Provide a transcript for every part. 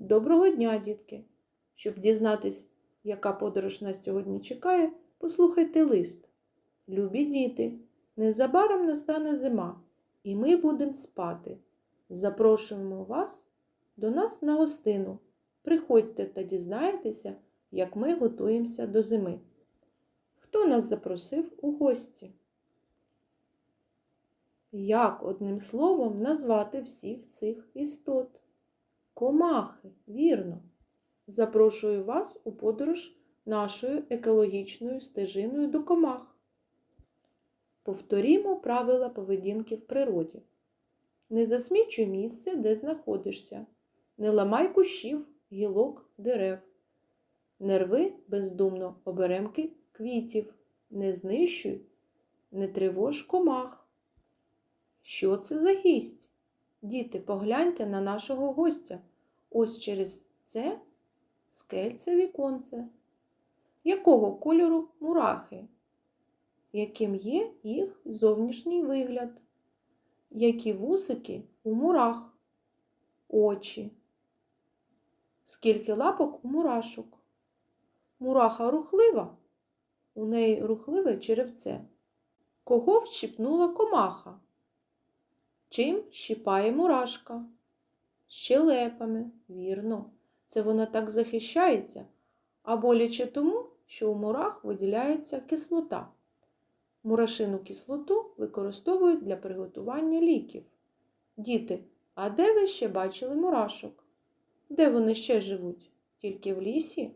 Доброго дня, дітки! Щоб дізнатись, яка подорож нас сьогодні чекає, послухайте лист. Любі діти, незабаром настане зима, і ми будемо спати. Запрошуємо вас до нас на гостину. Приходьте та дізнаєтеся, як ми готуємося до зими. Хто нас запросив у гості? Як одним словом назвати всіх цих істот? Комахи, вірно. Запрошую вас у подорож нашою екологічною стежиною до комах. Повторімо правила поведінки в природі. Не засмічуй місце, де знаходишся. Не ламай кущів, гілок, дерев. Не рви бездумно оберемки квітів. Не знищуй, не тривож комах. Що це за гість? Діти, погляньте на нашого гостя. Ось через це скельце віконце. Якого кольору мурахи? Яким є їх зовнішній вигляд? Які вусики у мурах? Очі? Скільки лапок у мурашок? Мураха рухлива? У неї рухливе черевце. Кого вщипнула комаха? Чим щипає мурашка? Щелепами, вірно. Це вона так захищається, а боляче тому, що у мурах виділяється кислота. Мурашину кислоту використовують для приготування ліків. Діти, а де ви ще бачили мурашок? Де вони ще живуть? Тільки в лісі?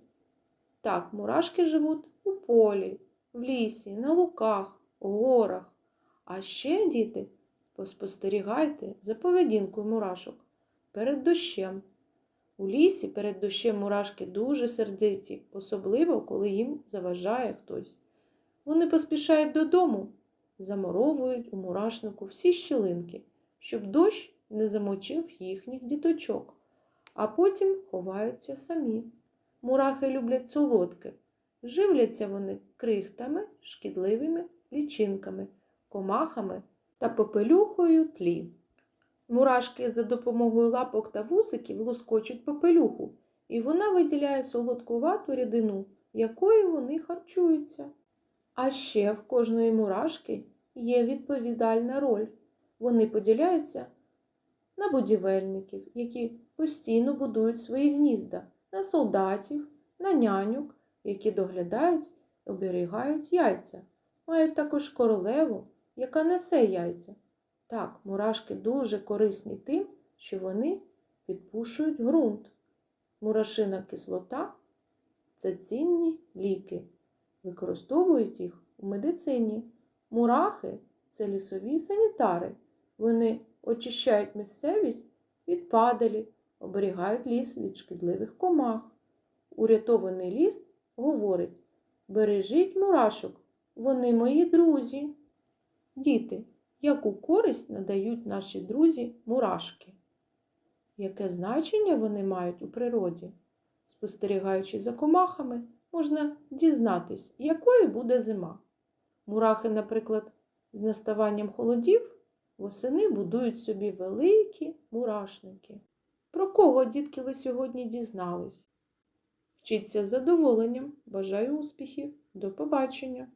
Так, мурашки живуть у полі, в лісі, на луках, горах. А ще, діти, поспостерігайте за поведінкою мурашок перед дощем. У лісі перед дощем мурашки дуже сердиті, особливо, коли їм заважає хтось. Вони поспішають додому, замуровують у мурашнику всі щілинки, щоб дощ не замочив їхніх діточок, а потім ховаються самі. Мурахи люблять солодке. Живляться вони крихтами, шкідливими лічинками, комахами та попелюхою тлі. Мурашки за допомогою лапок та вусиків лоскочуть попелюху, і вона виділяє солодкувату рідину, якою вони харчуються. А ще в кожної мурашки є відповідальна роль. Вони поділяються на будівельників, які постійно будують свої гнізда, на солдатів, на нянюк, які доглядають і оберігають яйця. Мають також королеву, яка несе яйця. Так, мурашки дуже корисні тим, що вони відпушують ґрунт. Мурашина кислота це цінні ліки. Використовують їх у медицині. Мурахи це лісові санітари. Вони очищають місцевість від падалі, оберігають ліс від шкідливих комах. Урятований ліс говорить: бережіть мурашок, вони мої друзі. Діти, яку користь надають наші друзі мурашки? Яке значення вони мають у природі? Спостерігаючи за комахами, можна дізнатись, якою буде зима. Мурахи, наприклад, з наставанням холодів восени будують собі великі мурашники. Про кого, дітки, ви сьогодні дізнались? Вчіться з задоволенням. Бажаю успіхів. До побачення!